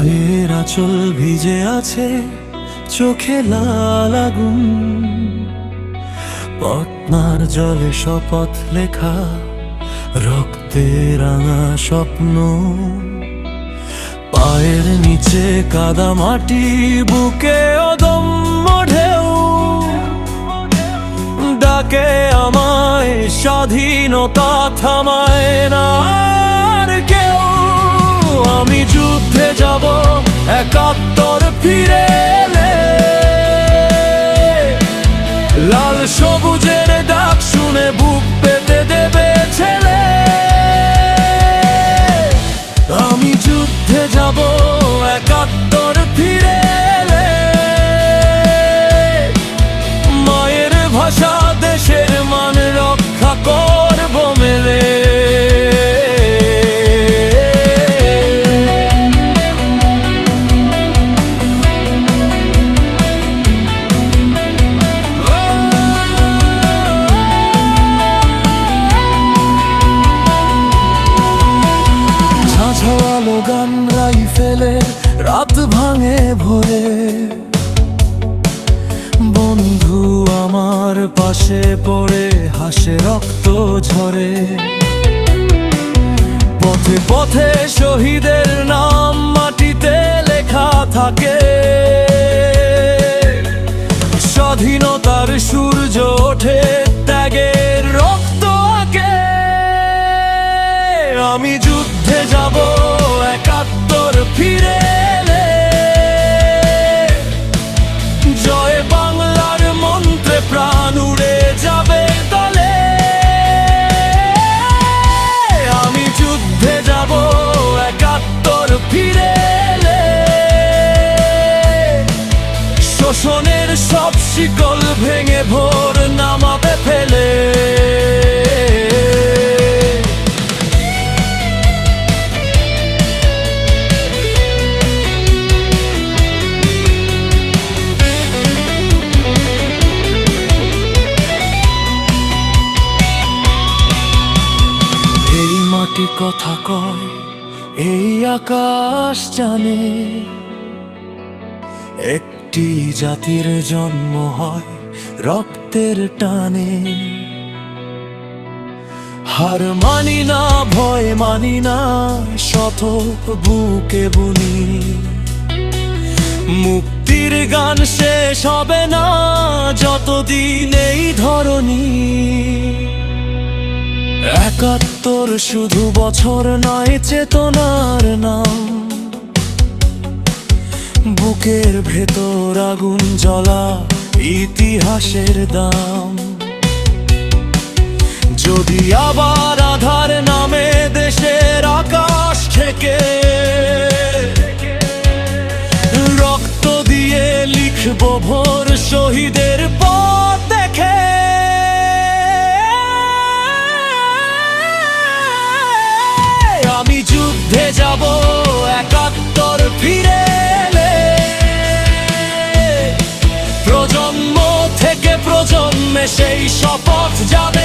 বুকের আঁচল ভিজে আছে চোখে লাল আগুন। পদ্মার জলে শপথ লেখা রক্তে রাঙা স্বপ্ন। পায়ের নিচে কাদা মাটি, বুকে অদম্য ঢেউ। ডাকে আমায়, স্বাধীনতা থামায় না। লাল সবুজের ডাক শুনে বুক পেতে ঝাঁঝালো গান রাইফেলে রাত ভাঙে ভরে। বন্ধু আমার পাশে পড়ে, হাসে রক্ত ঝরে। পথে পথে শহীদের নাম মাটিতে লেখা থাকে। স্বাধীনতার সূর্য ওঠে ত্যাগের রক্ত আঁকে। আমি যুদ্ধে যাব। শিকল ভেঙে ভোর নামাবে ফেলে। মাটি কথা কয় এই আকাশ জানে। একটি জাতির জন্ম হয় রক্তের টানে। হার মানি না, ভয় মানি না শত বুকে বুনি। মুক্তির গান শেষ হবে না, যতদিন এই ধরনী একাত্তর শুধু বছর নয়, চেতনার নাম। বুকের ভেতর আগুন জ্বলা ইতিহাসের দাম। যদি আবার আধার নামে দেশের আকাশ থেকে রক্ত দিয়ে লিখব ভোর শহীদের পথ দেখে। আমি যুদ্ধে যাব, একাত্তর ফিরে সেই শপথ যাবে